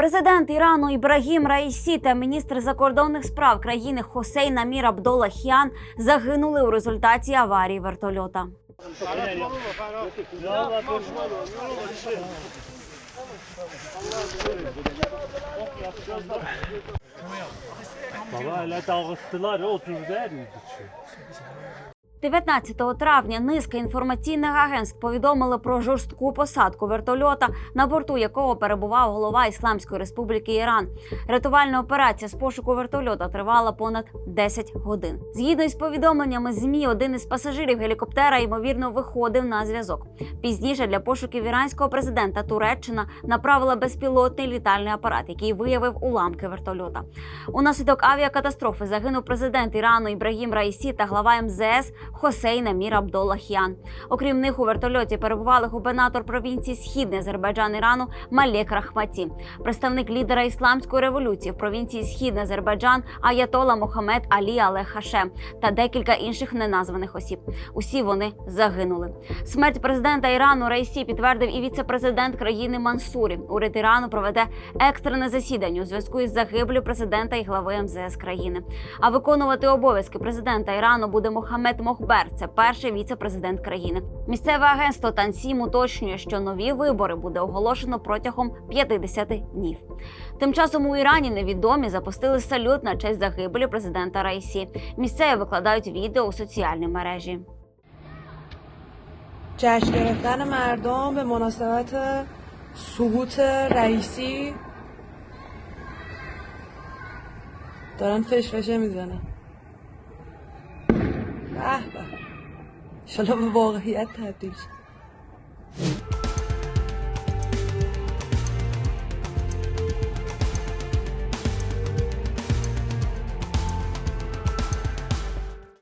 Президент Ірану Ібрагім Раїсі та міністр закордонних справ країни Хосейн Амір Абдолла Хіан загинули у результаті аварії вертольота. Baba hele dağıttılar oturdu her yedi 19 травня низка інформаційних агентств повідомили про жорстку посадку вертольота, на борту якого перебував голова Ісламської Республіки Іран. Рятувальна операція з пошуку вертольота тривала понад 10 годин. Згідно із повідомленнями ЗМІ, один із пасажирів гелікоптера ймовірно виходив на зв'язок. Пізніше для пошуків іранського президента Туреччина направила безпілотний літальний апарат, який виявив уламки вертольота. Унаслідок авіакатастрофи загинув президент Ірану Ібрагім Раїсі та глава МЗС Хосейн Амір Абдоллахіан. Окрім них у вертольоті перебували губернатор провінції Східний Азербайджан Ірану Малек Рахматі, представник лідера ісламської революції в провінції Східний Азербайджан Аятола Мохамед Алі Алех Хашем та декілька інших неназваних осіб. Усі вони загинули. Смерть президента Ірану Раїсі підтвердив і віце-президент країни Мансурі. Уряд Ірану проведе екстрене засідання у зв'язку із загиблю президента і глави МЗС країни. А виконувати обов'язки президента Ірану буде Мохамед Мохбер. Це перший віце-президент країни. Місцеве агентство Тансім уточнює, що нові вибори буде оголошено протягом 50 днів. Тим часом у Ірані невідомі запустили салют на честь загибелі президента Раїсі. Місцеві викладають відео у соціальні мережі. جشن گرفتن مردم به مناسبت سقوط رئیسی دارن فشفشه میزنن Kenapa? Shalom Vorah Yatabis.